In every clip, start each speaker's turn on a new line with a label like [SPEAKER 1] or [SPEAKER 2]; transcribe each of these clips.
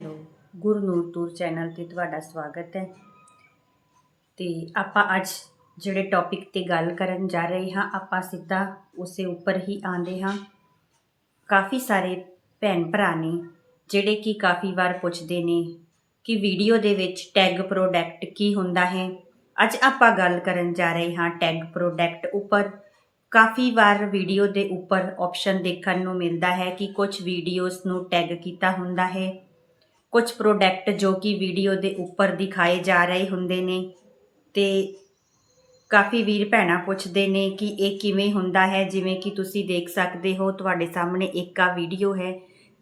[SPEAKER 1] Hello Gurnoor tour channel ਤੇ ਤੁਹਾਡਾ ਸਵਾਗਤ ਹੈ। ਤੇ ਆਪਾਂ ਅੱਜ ਜਿਹੜੇ ਟੌਪਿਕ ਤੇ ਗੱਲ ਕਰਨ ਜਾ ਰਹੇ ਹਾਂ, ਆਪਾਂ ਸਿੱਧਾ ਉਸੇ ਉੱਪਰ ਹੀ ਆਂਦੇ ਹਾਂ। ਕਾਫੀ ਸਾਰੇ ਭੈਣ ਭਰਾ ਨੇ ਜਿਹੜੇ ਕਿ ਕਾਫੀ ਵਾਰ ਪੁੱਛਦੇ ਨੇ ਕਿ ਵੀਡੀਓ ਦੇ ਵਿੱਚ ਟੈਗ ਪ੍ਰੋਡਕਟ ਕੀ ਹੁੰਦਾ ਹੈ। ਅੱਜ ਆਪਾਂ ਗੱਲ ਕਰਨ ਜਾ ਰਹੇ ਹਾਂ ਟੈਗ ਪ੍ਰੋਡਕਟ ਉੱਪਰ। ਕਾਫੀ ਵਾਰ ਵੀਡੀਓ ਦੇ ਉੱਪਰ ਆਪਸ਼ਨ ਦੇਖਣ ਨੂੰ ਮਿਲਦਾ ਹੈ ਕਿ ਕੁਝ ਵੀਡੀਓਜ਼ ਨੂੰ ਟੈਗ ਕੀਤਾ ਹੁੰਦਾ ਹੈ। ਕੁਝ ਪ੍ਰੋਡਕਟ ਜੋ ਕਿ ਵੀਡੀਓ ਦੇ ਉੱਪਰ ਦਿਖਾਏ ਜਾ ਰਹੇ ਹੁੰਦੇ ਨੇ ਤੇ ਕਾਫੀ ਵੀਰ ਭੈਣਾਂ ਪੁੱਛਦੇ ਨੇ ਕਿ ਇਹ ਕਿਵੇਂ ਹੁੰਦਾ ਹੈ, ਜਿਵੇਂ ਕਿ ਤੁਸੀਂ ਦੇਖ ਸਕਦੇ ਹੋ, ਤੁਹਾਡੇ ਸਾਹਮਣੇ ਇੱਕ ਆ ਵੀਡੀਓ ਹੈ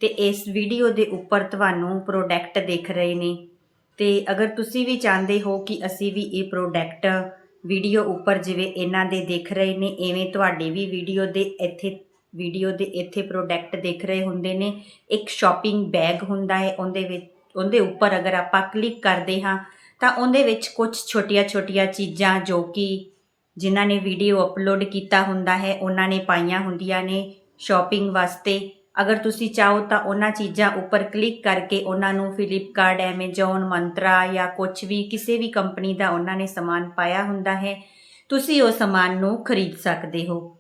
[SPEAKER 1] ਤੇ ਇਸ ਵੀਡੀਓ ਦੇ ਉੱਪਰ ਤੁਹਾਨੂੰ ਪ੍ਰੋਡਕਟ ਦਿਖ ਰਹੇ ਨੇ। ਤੇ ਅਗਰ ਤੁਸੀਂ ਵੀ ਚਾਹੁੰਦੇ ਹੋ ਕਿ ਅਸੀਂ ਵੀ ਇਹ ਪ੍ਰੋਡਕਟ ਵੀਡੀਓ ਉੱਪਰ ਜਿਵੇਂ ਇਹਨਾਂ ਦੇ ਦਿਖ ਰਹੇ ਨੇ, ਐਵੇਂ ਤੁਹਾਡੇ ਵੀ ਵੀਡੀਓ ਦੇ ਇੱਥੇ ਵੀਡੀਓ ਦੇ ਇੱਥੇ ਪ੍ਰੋਡਕਟ ਦੇਖ ਰਹੇ ਹੁੰਦੇ ਨੇ। ਇੱਕ ਸ਼ਾਪਿੰਗ ਬੈਗ ਹੁੰਦਾ ਹੈ, ਉਹਦੇ ਵਿੱਚ, ਉਹਦੇ ਉੱਪਰ ਅਗਰ ਆਪਾਂ ਕਲਿੱਕ ਕਰਦੇ ਹਾਂ, ਤਾਂ ਉਹਦੇ ਵਿੱਚ ਕੁਝ ਛੋਟੀਆਂ-ਛੋਟੀਆਂ ਚੀਜ਼ਾਂ ਜੋ ਕਿ ਜਿਨ੍ਹਾਂ ਨੇ ਵੀਡੀਓ ਅਪਲੋਡ ਕੀਤਾ ਹੁੰਦਾ ਹੈ, ਉਹਨਾਂ ਨੇ ਪਾਈਆਂ ਹੁੰਦੀਆਂ ਨੇ ਸ਼ਾਪਿੰਗ ਵਾਸਤੇ। ਅਗਰ ਤੁਸੀਂ ਚਾਹੋ ਤਾਂ ਉਹਨਾਂ ਚੀਜ਼ਾਂ ਉੱਪਰ ਕਲਿੱਕ ਕਰਕੇ ਉਹਨਾਂ ਨੂੰ ਫਲਿੱਪਕਾਰਟ ਐਮਾਜ਼ੋਨ ਮੰਤਰਾ ਜਾਂ ਕੁਝ ਵੀ, ਕਿਸੇ ਵੀ ਕੰਪਨੀ ਦਾ ਉਹਨਾਂ ਨੇ ਸਮਾਨ ਪਾਇਆ ਹੁੰਦਾ ਹੈ, ਤੁਸੀਂ ਉਹ ਸਮਾਨ ਨੂੰ ਖਰੀਦ ਸਕਦੇ ਹੋ।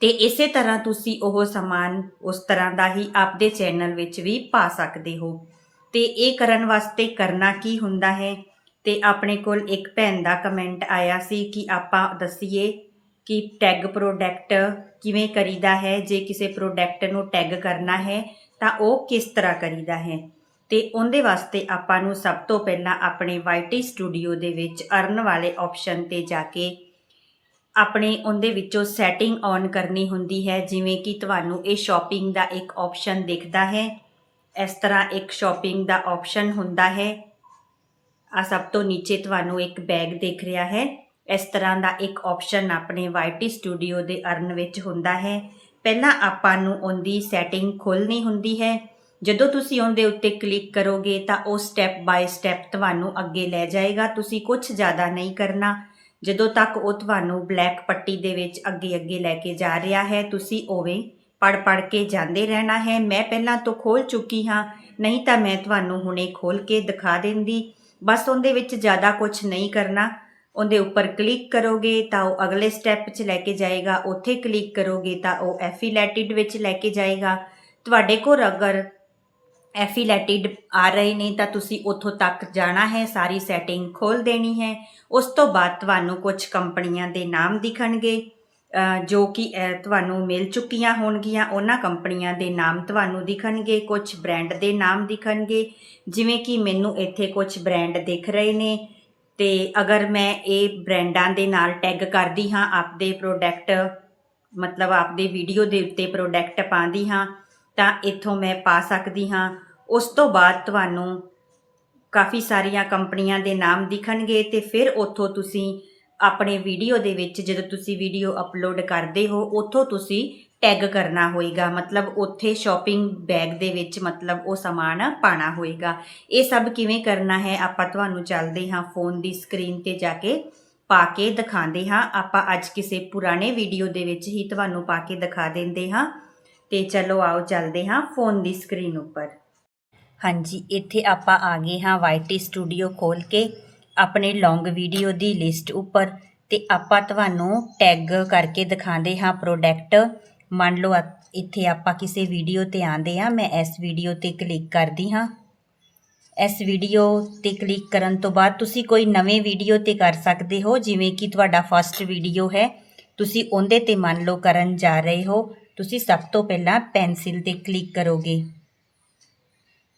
[SPEAKER 1] ਤੇ ਇਸੇ ਤਰ੍ਹਾਂ ਤੁਸੀਂ ਉਹ ਸਮਾਨ ਉਸ ਤਰ੍ਹਾਂ ਦਾ ਹੀ ਆਪਦੇ ਚੈਨਲ ਵਿੱਚ ਵੀ ਪਾ ਸਕਦੇ ਹੋ। ਤੇ ਇਹ ਕਰਨ ਵਾਸਤੇ ਕਰਨਾ ਕੀ ਹੁੰਦਾ ਹੈ? ਤੇ ਆਪਣੇ ਕੋਲ ਇੱਕ ਭੈਣ ਦਾ ਕਮੈਂਟ ਆਇਆ ਸੀ ਕਿ ਆਪਾਂ ਦੱਸੀਏ ਕਿ ਟੈਗ ਪ੍ਰੋਡਕਟ ਕਿਵੇਂ ਕਰੀਦਾ ਹੈ? ਜੇ ਕਿਸੇ ਪ੍ਰੋਡਕਟ ਨੂੰ ਟੈਗ ਕਰਨਾ ਹੈ, ਤਾਂ ਉਹ ਕਿਸ ਤਰ੍ਹਾਂ ਕਰੀਦਾ ਹੈ? ਤੇ ਉਹਦੇ ਵਾਸਤੇ ਆਪਾਂ ਨੂੰ ਸਭ ਤੋਂ ਪਹਿਲਾਂ ਆਪਣੇ ਵਾਈਟੀ ਸਟੂਡੀਓ ਦੇ ਵਿੱਚ ਅਰਨ ਵਾਲੇ ਆਪਸ਼ਨ ਤੇ ਜਾ ਕੇ ਆਪਣੇ ਉਹਦੇ ਵਿੱਚੋਂ ਸੈਟਿੰਗ ਔਨ ਕਰਨੀ ਹੁੰਦੀ ਹੈ, ਜਿਵੇਂ ਕਿ ਤੁਹਾਨੂੰ ਇਹ ਸ਼ਾਪਿੰਗ ਦਾ ਇੱਕ ਆਪਸ਼ਨ ਦਿਖਦਾ ਹੈ। ਇਸ ਤਰ੍ਹਾਂ ਇੱਕ ਸ਼ਾਪਿੰਗ ਦਾ ਆਪਸ਼ਨ ਹੁੰਦਾ ਹੈ। ਆ ਸਭ ਤੋਂ ਨੀਚੇ ਤੁਹਾਨੂੰ ਇੱਕ ਬੈਗ ਦਿਖ ਰਿਹਾ ਹੈ। ਇਸ ਤਰ੍ਹਾਂ ਦਾ ਇੱਕ ਆਪਸ਼ਨ ਆਪਣੇ ਵਾਈਟੀ ਸਟੂਡੀਓ ਦੇ ਅਰਨ ਵਿੱਚ ਹੁੰਦਾ ਹੈ। ਪਹਿਲਾਂ ਆਪਾਂ ਨੂੰ ਉਹਦੀ ਸੈਟਿੰਗ ਖੋਲਣੀ ਹੁੰਦੀ ਹੈ। ਜਦੋਂ ਤੁਸੀਂ ਉਹਦੇ ਉੱਤੇ ਕਲਿੱਕ ਕਰੋਗੇ ਤਾਂ ਉਹ ਸਟੈਪ ਬਾਈ ਸਟੈਪ ਤੁਹਾਨੂੰ ਅੱਗੇ ਲੈ ਜਾਏਗਾ। ਤੁਸੀਂ ਕੁਝ ਜ਼ਿਆਦਾ ਨਹੀਂ ਕਰਨਾ। ਜਦੋਂ ਤੱਕ ਉਹ ਤੁਹਾਨੂੰ ਬਲੈਕ ਪੱਟੀ ਦੇ ਵਿੱਚ ਅੱਗੇ ਅੱਗੇ ਲੈ ਕੇ ਜਾ ਰਿਹਾ ਹੈ, ਤੁਸੀਂ ਉਵੇਂ ਪੜ ਪੜ ਕੇ ਜਾਂਦੇ ਰਹਿਣਾ ਹੈ। ਮੈਂ ਪਹਿਲਾਂ ਤੋਂ ਖੋਲ ਚੁੱਕੀ ਹਾਂ, ਨਹੀਂ ਤਾਂ ਮੈਂ ਤੁਹਾਨੂੰ ਹੁਣੇ ਖੋਲ ਕੇ ਦਿਖਾ ਦਿੰਦੀ। ਬਸ ਉਹਦੇ ਵਿੱਚ ਜ਼ਿਆਦਾ ਕੁਝ ਨਹੀਂ ਕਰਨਾ। ਉਹਦੇ ਉੱਪਰ ਕਲਿੱਕ ਕਰੋਗੇ ਤਾਂ ਉਹ ਅਗਲੇ ਸਟੈਪ 'ਚ ਲੈ ਕੇ ਜਾਏਗਾ। ਉੱਥੇ ਕਲਿੱਕ ਕਰੋਗੇ ਤਾਂ ਉਹ ਐਫੀਲੇਟਿਡ ਵਿੱਚ ਲੈ ਕੇ ਜਾਏਗਾ। ਤੁਹਾਡੇ ਕੋਲ ਅਗਰ ਐਫੀਲੇਟਿਡ ਆ ਰਹੇ ਨੇ ਤਾਂ ਤੁਸੀਂ ਉੱਥੋਂ ਤੱਕ ਜਾਣਾ ਹੈ, ਸਾਰੀ ਸੈਟਿੰਗ ਖੋਲ ਦੇਣੀ ਹੈ। ਉਸ ਤੋਂ ਬਾਅਦ ਤੁਹਾਨੂੰ ਕੁਝ ਕੰਪਨੀਆਂ ਦੇ ਨਾਮ ਦਿਖਣਗੇ ਜੋ ਕਿ ਤੁਹਾਨੂੰ ਮਿਲ ਚੁੱਕੀਆਂ ਹੋਣਗੀਆਂ। ਉਹਨਾਂ ਕੰਪਨੀਆਂ ਦੇ ਨਾਮ ਤੁਹਾਨੂੰ ਦਿਖਣਗੇ, ਕੁਝ ਬ੍ਰਾਂਡ ਦੇ ਨਾਮ ਦਿਖਣਗੇ। ਜਿਵੇਂ ਕਿ ਮੈਨੂੰ ਇੱਥੇ ਕੁਝ ਬ੍ਰਾਂਡ ਦਿਖ ਰਹੇ ਨੇ ਤੇ ਅਗਰ ਮੈਂ ਇਹ ਬ੍ਰਾਂਡਾਂ ਦੇ ਨਾਲ ਟੈਗ ਕਰਦੀ ਹਾਂ, ਆਪਦੇ ਪ੍ਰੋਡਕਟ ਮਤਲਬ ਆਪਦੇ ਵੀਡੀਓ ਦੇ ਉੱਤੇ ਪ੍ਰੋਡਕਟ ਪਾਉਂਦੀ ਹਾਂ ਤਾਂ ਇੱਥੋਂ ਮੈਂ ਪਾ ਸਕਦੀ ਹਾਂ। ਉਸ ਤੋਂ ਬਾਅਦ ਤੁਹਾਨੂੰ ਕਾਫੀ ਸਾਰੀਆਂ ਕੰਪਨੀਆਂ ਦੇ ਨਾਮ ਦਿਖਣਗੇ ਤੇ ਫਿਰ ਉੱਥੋਂ ਤੁਸੀਂ ਆਪਣੇ ਵੀਡੀਓ ਦੇ ਵਿੱਚ ਜਦੋਂ ਤੁਸੀਂ ਵੀਡੀਓ ਅਪਲੋਡ ਕਰਦੇ ਹੋ, ਉੱਥੋਂ ਤੁਸੀਂ ਟੈਗ ਕਰਨਾ ਹੋਏਗਾ। ਮਤਲਬ ਉੱਥੇ ਸ਼ਾਪਿੰਗ ਬੈਗ ਦੇ ਵਿੱਚ ਮਤਲਬ ਉਹ ਸਮਾਨ ਪਾਣਾ ਹੋਏਗਾ। ਇਹ ਸਭ ਕਿਵੇਂ ਕਰਨਾ ਹੈ, ਆਪਾਂ ਤੁਹਾਨੂੰ ਚੱਲਦੇ ਹਾਂ ਫੋਨ ਦੀ ਸਕਰੀਨ ਤੇ ਜਾ ਕੇ ਪਾ ਕੇ ਦਿਖਾਉਂਦੇ ਹਾਂ। ਆਪਾਂ ਅੱਜ ਕਿਸੇ ਪੁਰਾਣੇ ਵੀਡੀਓ ਦੇ ਵਿੱਚ ਹੀ ਤੁਹਾਨੂੰ ਪਾ ਕੇ ਦਿਖਾ ਦਿੰਦੇ ਹਾਂ। ਤੇ ਚਲੋ ਆਓ ਚੱਲਦੇ ਹਾਂ ਫੋਨ ਦੀ ਸਕਰੀਨ ਉੱਪਰ। ਹਾਂਜੀ, ਇੱਥੇ ਆਪਾਂ ਆ ਗਏ ਹਾਂ ਵਾਈਟੀ ਸਟੂਡੀਓ ਖੋਲ ਕੇ ਆਪਣੇ ਲੌਂਗ ਵੀਡੀਓ ਦੀ ਲਿਸਟ ਉੱਪਰ ਤੇ ਆਪਾਂ ਤੁਹਾਨੂੰ ਟੈਗ ਕਰਕੇ ਦਿਖਾਉਂਦੇ ਹਾਂ ਪ੍ਰੋਡਕਟ ਮੰਨ ਲਓ ਆ- ਇੱਥੇ ਆਪਾਂ ਕਿਸੇ ਵੀਡੀਓ ਤੇ ਆਂਦੇ ਆ ਮੈਂ ਇਸ ਵੀਡੀਓ ਤੇ ਕਲਿੱਕ ਕਰਦੀ ਹਾਂ। ਇਸ ਵੀਡੀਓ ਤੇ ਕਲਿੱਕ ਕਰਨ ਤੋਂ ਬਾਅਦ ਤੁਸੀਂ ਕੋਈ ਨਵੇਂ ਵੀਡੀਓ ਤੇ ਕਰ ਸਕਦੇ ਹੋ, ਜਿਵੇਂ ਕਿ ਤੁਹਾਡਾ ਫਸਟ ਵੀਡੀਓ ਹੈ। ਤੁਸੀਂ ਉਹਦੇ ਤੇ ਮੰਨ ਲਓ ਕਰਨ ਜਾ ਰਹੇ ਹੋ, ਤੁਸੀਂ ਸਭ ਤੋਂ ਪਹਿਲਾਂ ਪੈਨਸਿਲ ਤੇ ਕਲਿੱਕ ਕਰੋਗੇ।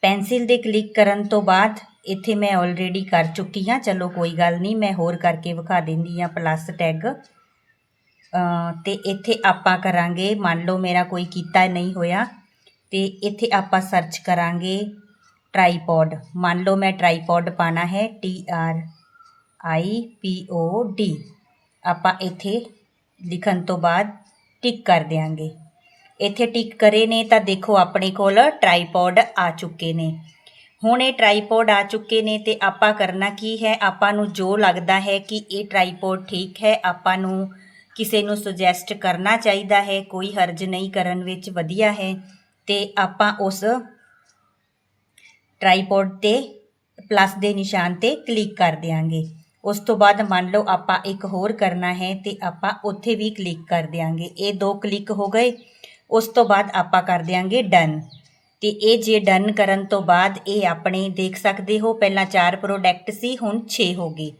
[SPEAKER 1] ਪੈਨਸਿਲ ਦੇ ਕਲਿੱਕ ਕਰਨ ਤੋਂ ਬਾਅਦ ਇੱਥੇ ਮੈਂ ਆਲਰੇਡੀ ਕਰ ਚੁੱਕੀ ਹਾਂ। ਚਲੋ ਕੋਈ ਗੱਲ ਨਹੀਂ, ਮੈਂ ਹੋਰ ਕਰਕੇ ਵਿਖਾ ਦਿੰਦੀ ਹਾਂ ਪਲੱਸ ਟੈਗ ਤੇ ਇੱਥੇ ਆਪਾਂ ਕਰਾਂਗੇ, ਮੰਨ ਲਓ ਮੇਰਾ ਕੋਈ ਕੀਤਾ ਨਹੀਂ ਹੋਇਆ, ਤੇ ਇੱਥੇ ਆਪਾਂ ਸਰਚ ਕਰਾਂਗੇ ਟ੍ਰਾਈਪੋਡ ਮੰਨ ਲਓ ਮੈਂ ਟ੍ਰਾਈਪੋਡ ਪਾਣਾ ਹੈ T R I P O D ਆਪਾਂ ਇੱਥੇ ਲਿਖਣ ਤੋਂ ਬਾਅਦ ਟਿਕ ਕਰ ਦਿਆਂਗੇ। ਇੱਥੇ ਟਿਕ ਕਰੇ ਨੇ ਤਾਂ ਦੇਖੋ ਆਪਣੇ ਕੋਲ ਟ੍ਰਾਈਪੋਡ ਆ ਚੁੱਕੇ ਨੇ। ਹੁਣ ਇਹ ਟ੍ਰਾਈਪੋਡ ਆ ਚੁੱਕੇ ਨੇ ਤੇ ਆਪਾਂ ਕਰਨਾ ਕੀ ਹੈ? ਆਪਾਂ ਨੂੰ ਜੋ ਲੱਗਦਾ ਹੈ ਕਿ ਇਹ ਟ੍ਰਾਈਪੋਡ ਠੀਕ ਹੈ, ਆਪਾਂ ਨੂੰ ਕਿਸੇ ਨੂੰ ਸੁਜੈਸਟ ਕਰਨਾ ਚਾਹੀਦਾ ਹੈ, ਕੋਈ ਹਰਜ ਨਹੀਂ ਕਰਨ ਵਿੱਚ ਵਧੀਆ ਹੈ ਤੇ ਆਪਾਂ ਉਸ ਟ੍ਰਾਈਪੋਡ ਤੇ ਪਲੱਸ ਦੇ ਨਿਸ਼ਾਨ ਤੇ ਕਲਿੱਕ ਕਰ ਦਿਆਂਗੇ। ਉਸ ਤੋਂ ਬਾਅਦ ਮੰਨ ਲਓ ਆਪਾਂ ਇੱਕ ਹੋਰ ਕਰਨਾ ਹੈ ਤੇ ਆਪਾਂ ਉੱਥੇ ਵੀ ਕਲਿੱਕ ਕਰ ਦਿਆਂਗੇ। ਇਹ ਦੋ ਕਲਿੱਕ ਹੋ ਗਏ। ਉਸ ਤੋਂ ਬਾਅਦ ਆਪਾਂ ਕਰ ਦਿਆਂਗੇ ਡਨ ਤੇ ਇਹ ਜੇ ਡਨ ਕਰਨ ਤੋਂ ਬਾਅਦ ਇਹ ਆਪਣੇ ਦੇਖ ਸਕਦੇ ਹੋ, ਪਹਿਲਾਂ 4 ਪ੍ਰੋਡਕਟ ਸੀ, ਹੁਣ 6 ਹੋ ਗਏ।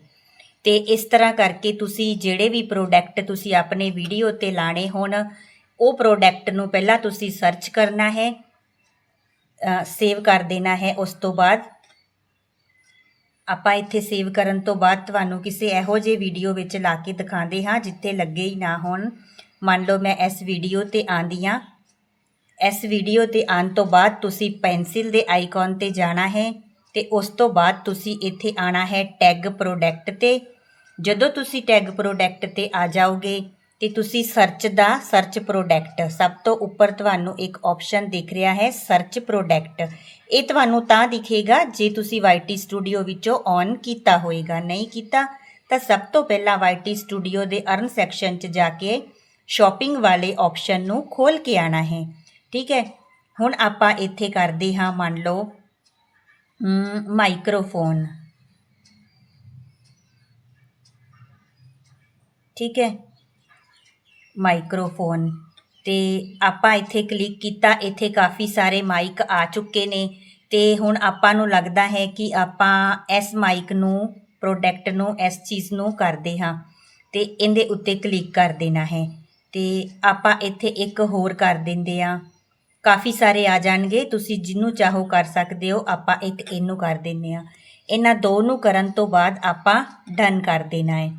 [SPEAKER 1] ਤੇ ਇਸ ਤਰ੍ਹਾਂ ਕਰਕੇ ਤੁਸੀਂ ਜਿਹੜੇ ਵੀ ਪ੍ਰੋਡਕਟ ਤੁਸੀਂ ਆਪਣੇ ਵੀਡੀਓ ਤੇ ਲਾਣੇ ਹੋਣ, ਉਹ ਪ੍ਰੋਡਕਟ ਨੂੰ ਪਹਿਲਾਂ ਤੁਸੀਂ ਸਰਚ ਕਰਨਾ ਹੈ ਸੇਵ ਕਰ ਦੇਣਾ ਹੈ ਉਸ ਤੋਂ ਬਾਅਦ। ਆਪਾਂ ਇੱਥੇ ਸੇਵ ਕਰਨ ਤੋਂ ਬਾਅਦ ਤੁਹਾਨੂੰ ਕਿਸੇ ਇਹੋ ਜਿਹੇ ਵੀਡੀਓ ਵਿੱਚ ਲਾ ਕੇ ਦਿਖਾਉਂਦੇ ਹਾਂ, ਜਿੱਥੇ ਲੱਗੇ ਹੀ ਨਾ ਹੋਣ। ਮੰਨ ਲਓ ਮੈਂ ਇਸ ਵੀਡੀਓ ਤੇ ਆਂਦੀ ਹਾਂ। ਇਸ ਵੀਡੀਓ ਤੇ ਆਉਣ ਤੋਂ ਬਾਅਦ ਤੁਸੀਂ ਪੈਨਸਿਲ ਦੇ ਆਈਕਨ ਤੇ ਜਾਣਾ ਹੈ ਤੇ ਉਸ ਤੋਂ ਬਾਅਦ ਤੁਸੀਂ ਇੱਥੇ ਆਣਾ ਹੈ ਟੈਗ ਪ੍ਰੋਡਕਟ ਤੇ। ਜਦੋਂ ਤੁਸੀਂ ਟੈਗ ਪ੍ਰੋਡਕਟ ਤੇ ਆ ਜਾਓਗੇ ਤੇ ਤੁਸੀਂ ਸਰਚ ਦਾ ਸਰਚ ਪ੍ਰੋਡਕਟ ਸਭ ਤੋਂ ਉੱਪਰ ਤੁਹਾਨੂੰ ਇੱਕ ਆਪਸ਼ਨ ਦਿਖ ਰਿਹਾ ਹੈ ਸਰਚ ਪ੍ਰੋਡਕਟ ਇਹ ਤੁਹਾਨੂੰ ਤਾਂ ਦਿਖੇਗਾ ਜੇ ਤੁਸੀਂ YT ਸਟੂਡੀਓ ਵਿੱਚੋਂ ਔਨ ਕੀਤਾ ਹੋਏਗਾ ਨਹੀਂ ਕੀਤਾ ਤਾਂ ਸਭ ਤੋਂ ਪਹਿਲਾਂ YT ਸਟੂਡੀਓ ਦੇ ਅਰਨ ਸੈਕਸ਼ਨ 'ਚ ਜਾ ਕੇ ਸ਼ਾਪਿੰਗ ਵਾਲੇ ਆਪਸ਼ਨ ਨੂੰ ਖੋਲ ਕੇ ਆਣਾ ਹੈ। ਠੀਕ ਹੈ? ਹੁਣ ਆਪਾਂ ਇੱਥੇ ਕਰਦੇ ਹਾਂ ਮੰਨ ਲਓ ਹਮ, ਮਾਈਕ੍ਰੋਫੋਨ ਠੀਕ ਹੈ? ਮਾਈਕਰੋਫੋਨ। ਅਤੇ ਆਪਾਂ ਇੱਥੇ ਕਲਿੱਕ ਕੀਤਾ, ਇੱਥੇ ਕਾਫੀ ਸਾਰੇ ਮਾਈਕ ਆ ਚੁੱਕੇ ਨੇ। ਅਤੇ ਹੁਣ ਆਪਾਂ ਨੂੰ ਲੱਗਦਾ ਹੈ ਕਿ ਆਪਾਂ ਇਸ ਮਾਈਕ ਨੂੰ ਪ੍ਰੋਡਕਟ ਨੂੰ, ਇਸ ਚੀਜ਼ ਨੂੰ ਕਰਦੇ ਹਾਂ। ਅਤੇ ਇਹਦੇ ਉੱਤੇ ਕਲਿੱਕ ਕਰ ਦੇਣਾ ਹੈ। ਅਤੇ ਆਪਾਂ ਇੱਥੇ ਇੱਕ ਹੋਰ ਕਰ ਦਿੰਦੇ ਆ ਕਾਫੀ ਸਾਰੇ ਆ ਜਾਣਗੇ, ਤੁਸੀਂ ਜਿਹਨੂੰ ਚਾਹੋ ਕਰ ਸਕਦੇ ਹੋ, ਆਪਾਂ ਇੱਕ ਇਹਨੂੰ ਕਰ ਦਿੰਦੇ ਆ ਇਹਨਾਂ ਦੋ ਨੂੰ ਕਰਨ ਤੋਂ ਬਾਅਦ ਆਪਾਂ ਡਨ ਕਰ ਦੇਣਾ ਹੈ।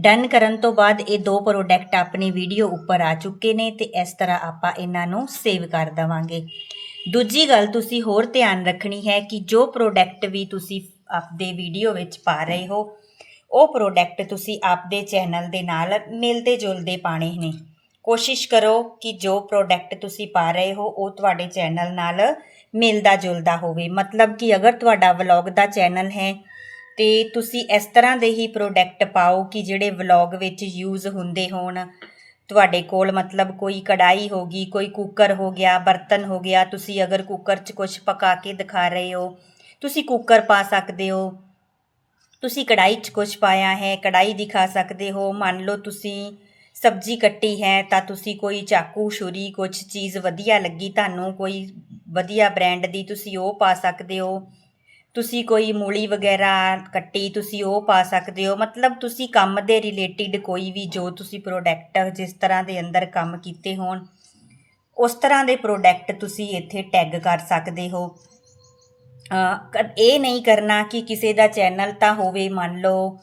[SPEAKER 1] ਡਨ ਕਰਨ ਤੋਂ ਬਾਅਦ ਇਹ ਦੋ ਪ੍ਰੋਡਕਟ ਆਪਣੀ ਵੀਡੀਓ ਉੱਪਰ ਆ ਚੁੱਕੇ ਨੇ ਤੇ ਇਸ ਤਰ੍ਹਾਂ ਆਪਾਂ ਇਹਨਾਂ ਨੂੰ ਸੇਵ ਕਰ ਦਵਾਂਗੇ। ਦੂਜੀ ਗੱਲ ਤੁਸੀਂ ਹੋਰ ਧਿਆਨ ਰੱਖਣੀ ਹੈ ਕਿ ਜੋ ਪ੍ਰੋਡਕਟ ਵੀ ਤੁਸੀਂ ਆਪਦੇ ਵੀਡੀਓ ਵਿੱਚ ਪਾ ਰਹੇ ਹੋ, ਉਹ ਪ੍ਰੋਡਕਟ ਤੁਸੀਂ ਆਪਦੇ ਚੈਨਲ ਦੇ ਨਾਲ ਮਿਲਦੇ ਜੁਲਦੇ ਪਾਣੇ ਨੇ। ਕੋਸ਼ਿਸ਼ ਕਰੋ ਕਿ ਜੋ ਪ੍ਰੋਡਕਟ ਤੁਸੀਂ ਪਾ ਰਹੇ ਹੋ, ਉਹ ਤੁਹਾਡੇ ਚੈਨਲ ਨਾਲ ਮਿਲਦਾ ਜੁਲਦਾ ਹੋਵੇ। ਮਤਲਬ ਕਿ ਅਗਰ ਤੁਹਾਡਾ ਵਲੌਗ ਦਾ ਚੈਨਲ ਹੈ ਤੇ ਤੁਸੀਂ ਇਸ ਤਰ੍ਹਾਂ ਦੇ ਹੀ ਪ੍ਰੋਡਕਟ ਪਾਓ ਕਿ ਜਿਹੜੇ ਵਲੌਗ ਵਿੱਚ ਯੂਜ਼ ਹੁੰਦੇ ਹੋਣ। ਤੁਹਾਡੇ ਕੋਲ ਮਤਲਬ ਕੋਈ ਕੜਾਈ ਹੋ ਗਈ, ਕੋਈ ਕੁੱਕਰ ਹੋ ਗਿਆ, ਬਰਤਨ ਹੋ ਗਿਆ, ਤੁਸੀਂ ਅਗਰ ਕੁੱਕਰ 'ਚ ਕੁਝ ਪਕਾ ਕੇ ਦਿਖਾ ਰਹੇ ਹੋ, ਤੁਸੀਂ ਕੁੱਕਰ ਪਾ ਸਕਦੇ ਹੋ। ਤੁਸੀਂ ਕੜਾਈ 'ਚ ਕੁਝ ਪਾਇਆ ਹੈ ਕੜਾਈ ਦਿਖਾ ਸਕਦੇ ਹੋ। ਮੰਨ ਲਓ ਤੁਸੀਂ ਸਬਜ਼ੀ ਕੱਟੀ ਹੈ ਤਾਂ ਤੁਸੀਂ ਕੋਈ ਚਾਕੂ, ਛੁਰੀ ਕੁਝ ਚੀਜ਼ ਵਧੀਆ ਲੱਗੀ, ਤੁਹਾਨੂੰ ਕੋਈ ਵਧੀਆ ਬ੍ਰਾਂਡ ਦੀ ਤੁਸੀਂ ਉਹ ਪਾ ਸਕਦੇ ਹੋ। ਤੁਸੀਂ ਕੋਈ ਮੂਲੀ ਵਗੈਰਾ ਕੱਟੀ, ਤੁਸੀਂ ਉਹ ਪਾ ਸਕਦੇ ਹੋ। ਮਤਲਬ ਤੁਸੀਂ ਕੰਮ ਦੇ ਰਿਲੇਟਿਡ ਕੋਈ ਵੀ, ਜੋ ਤੁਸੀਂ ਪ੍ਰੋਡਕਟ ਜਿਸ ਤਰ੍ਹਾਂ ਦੇ ਅੰਦਰ ਕੰਮ ਕੀਤੇ ਹੋਣ, ਉਸ ਤਰ੍ਹਾਂ ਦੇ ਪ੍ਰੋਡਕਟ ਤੁਸੀਂ ਇੱਥੇ ਟੈਗ ਕਰ ਸਕਦੇ ਹੋ। ਇਹ ਨਹੀਂ ਕਰਨਾ ਕਿ ਕਿਸੇ ਦਾ ਚੈਨਲ ਤਾਂ ਹੋਵੇ, ਮੰਨ ਲਓ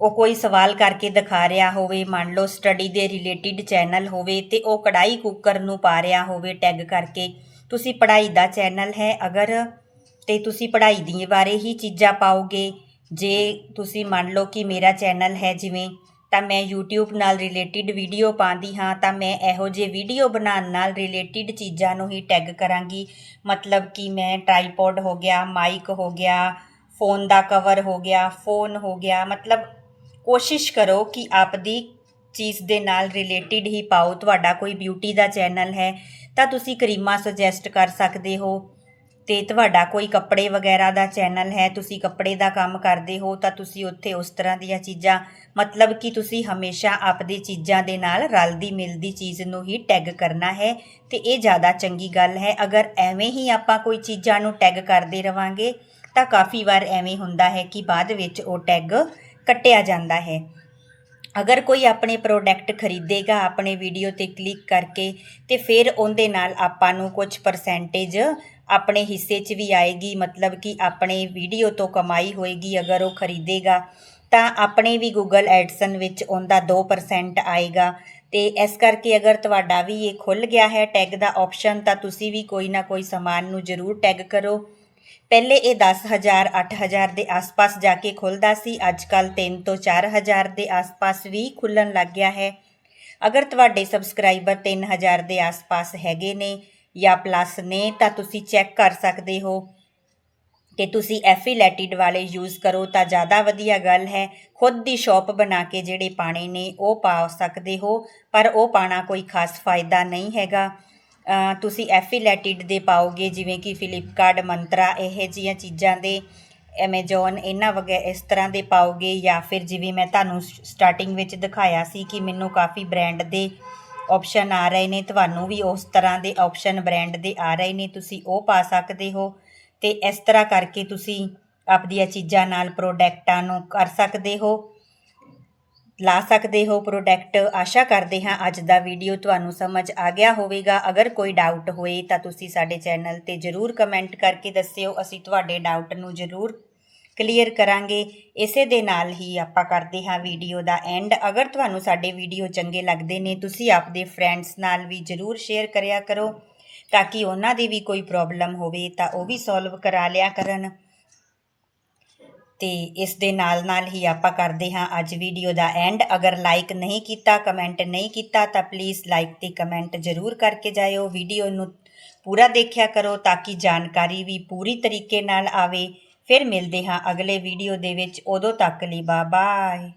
[SPEAKER 1] ਉਹ ਕੋਈ ਸਵਾਲ ਕਰਕੇ ਦਿਖਾ ਰਿਹਾ ਹੋਵੇ, ਮੰਨ ਲਓ ਸਟੱਡੀ ਦੇ ਰਿਲੇਟਿਡ ਚੈਨਲ ਹੋਵੇ ਤੇ ਉਹ ਕੜਾਈ ਕੁੱਕਰ ਨੂੰ ਪਾ ਰਿਹਾ ਹੋਵੇ ਟੈਗ ਕਰਕੇ। ਤੁਸੀਂ ਪੜ੍ਹਾਈ ਦਾ ਚੈਨਲ ਹੈ, ਅਗਰ ਤੇ ਤੁਸੀਂ ਪੜ੍ਹਾਈ ਦੀ ਬਾਰੇ ਹੀ ਚੀਜ਼ਾਂ ਪਾਓਗੇ। ਜੇ ਤੁਸੀਂ ਮੰਨ ਲਓ ਕਿ ਮੇਰਾ ਚੈਨਲ ਹੈ ਜਿਵੇਂ, ਤਾਂ ਮੈਂ YouTube ਨਾਲ ਰਿਲੇਟਿਡ ਵੀਡੀਓ ਪਾਉਂਦੀ ਹਾਂ, ਤਾਂ ਮੈਂ ਇਹੋ ਜਿਹੇ ਵੀਡੀਓ ਬਣਾਉਣ ਨਾਲ ਰਿਲੇਟਿਡ ਚੀਜ਼ਾਂ ਨੂੰ ਹੀ ਟੈਗ ਕਰਾਂਗੀ। ਮਤਲਬ ਕਿ ਮੈਂ ਟ੍ਰਾਈਪੋਡ ਹੋ ਗਿਆ ਮਾਈਕ ਹੋ ਗਿਆ ਫੋਨ ਦਾ ਕਵਰ ਹੋ ਗਿਆ ਫੋਨ ਹੋ ਗਿਆ, ਮਤਲਬ ਕੋਸ਼ਿਸ਼ ਕਰੋ ਕਿ ਆਪਦੀ ਚੀਜ਼ ਦੇ ਨਾਲ ਰਿਲੇਟਿਡ ਹੀ ਪਾਓ। ਤੁਹਾਡਾ ਕੋਈ ਬਿਊਟੀ ਦਾ ਚੈਨਲ ਹੈ, ਤਾਂ ਤੁਸੀਂ ਕਰੀਮਾਂ ਸੁਜੈਸਟ ਕਰ ਸਕਦੇ ਹੋ। ਅਤੇ ਤੁਹਾਡਾ ਕੋਈ ਕੱਪੜੇ ਵਗੈਰਾ ਦਾ ਚੈਨਲ ਹੈ, ਤੁਸੀਂ ਕੱਪੜੇ ਦਾ ਕੰਮ ਕਰਦੇ ਹੋ, ਤਾਂ ਤੁਸੀਂ ਉੱਥੇ ਉਸ ਤਰ੍ਹਾਂ ਦੀਆਂ ਚੀਜ਼ਾਂ, ਮਤਲਬ ਕਿ ਤੁਸੀਂ ਹਮੇਸ਼ਾ ਆਪਦੀ ਚੀਜ਼ਾਂ ਦੇ ਨਾਲ ਰਲਦੀ ਮਿਲਦੀ ਚੀਜ਼ ਨੂੰ ਹੀ ਟੈਗ ਕਰਨਾ ਹੈ ਤੇ ਇਹ ਜ਼ਿਆਦਾ ਚੰਗੀ ਗੱਲ ਹੈ। ਅਗਰ ਐਵੇਂ ਹੀ ਆਪਾਂ ਕੋਈ ਚੀਜ਼ਾਂ ਨੂੰ ਟੈਗ ਕਰਦੇ ਰਵਾਂਗੇ, ਤਾਂ ਕਾਫੀ ਵਾਰ ਐਵੇਂ ਹੁੰਦਾ ਹੈ ਕਿ ਬਾਅਦ ਵਿੱਚ ਉਹ ਟੈਗ ਕੱਟਿਆ ਜਾਂਦਾ ਹੈ। ਅਗਰ ਕੋਈ ਆਪਣੇ ਪ੍ਰੋਡਕਟ ਖਰੀਦੇਗਾ ਆਪਣੇ ਵੀਡੀਓ ਤੇ ਕਲਿੱਕ ਕਰਕੇ ਤੇ ਫਿਰ ਉਹਦੇ ਨਾਲ ਆਪਾਂ ਨੂੰ ਕੁਝ ਪਰਸੈਂਟੇਜ ਆਪਣੇ ਹਿੱਸੇ 'ਚ ਵੀ ਆਏਗੀ, ਮਤਲਬ ਕਿ ਆਪਣੇ ਵੀਡੀਓ ਤੋਂ ਕਮਾਈ ਹੋਏਗੀ ਅਗਰ ਉਹ ਖਰੀਦੇਗਾ, ਤਾਂ ਆਪਣੇ ਵੀ ਗੂਗਲ ਐਡਸਨ ਵਿੱਚ ਉਹਦਾ 2% ਆਏਗਾ। ਤੇ ਇਸ ਕਰਕੇ ਅਗਰ ਤੁਹਾਡਾ ਵੀ ਇਹ ਖੁੱਲ ਗਿਆ ਹੈ ਟੈਗ ਦਾ ਆਪਸ਼ਨ ਤਾਂ ਤੁਸੀਂ ਵੀ ਕੋਈ ਨਾ ਕੋਈ ਸਮਾਨ ਨੂੰ ਜ਼ਰੂਰ ਟੈਗ ਕਰੋ। ਪਹਿਲੇ ਇਹ 10000 8000 ਦੇ ਆਸ-ਪਾਸ ਜਾ ਕੇ ਖੁੱਲਦਾ ਸੀ ਅੱਜਕੱਲ 3 ਤੋਂ 4000 ਦੇ ਆਸ-ਪਾਸ ਵੀ ਖੁੱਲਣ ਲੱਗ ਗਿਆ ਹੈ। ਅਗਰ ਤੁਹਾਡੇ ਸਬਸਕ੍ਰਾਈਬਰ 3000 ਦੇ ਆਸ-ਪਾਸ ਹੈਗੇ ਨੇ ਜਾਂ ਪਲੱਸ ਨੇ, ਤਾਂ ਤੁਸੀਂ ਚੈੱਕ ਕਰ ਸਕਦੇ ਹੋ ਕਿ ਤੁਸੀਂ ਐਫੀਲੇਟਿਡ ਵਾਲੇ ਯੂਜ਼ ਕਰੋ ਤਾਂ ਜ਼ਿਆਦਾ ਵਧੀਆ ਗੱਲ ਹੈ। ਖੁਦ ਦੀ ਸ਼ਾਪ ਬਣਾ ਕੇ ਜਿਹੜੇ ਪਾਣੇ ਨੇ, ਉਹ ਪਾ ਸਕਦੇ ਹੋ, ਪਰ ਉਹ ਪਾਣਾ ਕੋਈ ਖਾਸ ਫਾਇਦਾ ਨਹੀਂ ਹੈਗਾ। ਤੁਸੀਂ ਐਫੀਲੇਟਿਡ ਦੇ ਪਾਓਗੇ, ਜਿਵੇਂ ਕਿ ਫਲਿੱਪਕਾਰਟ ਮੰਤਰਾ ਇਹ ਜੀਆਂ ਚੀਜ਼ਾਂ ਦੇ ਐਮਾਜ਼ੋਨ ਇਹਨਾਂ ਵਗੈ, ਇਸ ਤਰ੍ਹਾਂ ਦੇ ਪਾਓਗੇ ਜਾਂ ਫਿਰ ਜਿਵੇਂ ਮੈਂ ਤੁਹਾਨੂੰ ਸਟਾਰਟਿੰਗ ਵਿੱਚ ਦਿਖਾਇਆ ਸੀ ਕਿ ਮੈਨੂੰ ਕਾਫੀ ਬ੍ਰਾਂਡ ਦੇ ਆਪਸ਼ਨ ਆ ਰਹੇ ਨੇ, ਤੁਹਾਨੂੰ ਵੀ ਉਸ ਤਰ੍ਹਾਂ ਦੇ ਆਪਸ਼ਨ ਬ੍ਰਾਂਡ ਦੇ ਆ ਰਹੇ ਨੇ, ਤੁਸੀਂ ਉਹ ਪਾ ਸਕਦੇ ਹੋ ਤੇ ਇਸ ਤਰ੍ਹਾਂ ਕਰਕੇ ਤੁਸੀਂ ਆਪਣੀਆਂ ਚੀਜ਼ਾਂ ਨਾਲ ਪ੍ਰੋਡਕਟਾਂ ਨੂੰ ਕਰ ਸਕਦੇ ਹੋ, ਲਾ ਸਕਦੇ ਹੋ ਪ੍ਰੋਡਕਟ ਆਸ਼ਾ ਕਰਦੇ ਹਾਂ ਅੱਜ ਦਾ ਵੀਡੀਓ ਤੁਹਾਨੂੰ ਸਮਝ ਆ ਗਿਆ ਹੋਵੇਗਾ। ਅਗਰ ਕੋਈ ਡਾਊਟ ਹੋਏ ਤਾਂ ਤੁਸੀਂ ਸਾਡੇ ਚੈਨਲ ਤੇ ਜਰੂਰ ਕਮੈਂਟ ਕਰਕੇ ਦੱਸਿਓ, ਅਸੀਂ ਤੁਹਾਡੇ ਡਾਊਟ ਨੂੰ ਜਰੂਰ ਕਲੀਅਰ ਕਰਾਂਗੇ। ਇਸੇ ਦੇ ਨਾਲ ਹੀ ਆਪਾਂ ਕਰਦੇ ਹਾਂ ਵੀਡੀਓ ਦਾ ਐਂਡ ਅਗਰ ਤੁਹਾਨੂੰ ਸਾਡੇ ਵੀਡੀਓ ਚੰਗੇ ਲੱਗਦੇ ਨੇ, ਤੁਸੀਂ ਆਪਦੇ ਫਰੈਂਡਸ ਨਾਲ ਵੀ ਜਰੂਰ ਸ਼ੇਅਰ ਕਰਿਆ ਕਰੋ ਤਾਂ ਕਿ ਉਹਨਾਂ ਦੀ ਵੀ ਕੋਈ ਪ੍ਰੋਬਲਮ ਹੋਵੇ ਤਾਂ ਉਹ ਵੀ ਸੋਲਵ ਕਰਾ ਲਿਆ ਕਰਨ। ਤੇ ਇਸ ਦੇ ਨਾਲ ਨਾਲ ਹੀ ਆਪਾਂ ਕਰਦੇ ਹਾਂ ਅੱਜ ਵੀਡੀਓ ਦਾ ਐਂਡ ਅਗਰ ਲਾਈਕ ਨਹੀਂ ਕੀਤਾ ਕਮੈਂਟ ਨਹੀਂ ਕੀਤਾ ਤਾਂ ਪਲੀਜ਼ ਲਾਈਕ ਤੇ ਕਮੈਂਟ ਜ਼ਰੂਰ ਕਰਕੇ ਜਾਇਓ। ਵੀਡੀਓ ਨੂੰ ਪੂਰਾ ਦੇਖਿਆ ਕਰੋ ਤਾਂ ਕਿ ਜਾਣਕਾਰੀ ਵੀ ਪੂਰੀ ਤਰੀਕੇ ਨਾਲ ਆਵੇ। ਫਿਰ ਮਿਲਦੇ ਹਾਂ ਅਗਲੇ ਵੀਡੀਓ ਦੇ ਵਿੱਚ। ਉਦੋਂ ਤੱਕ ਲਈ ਬਾਏ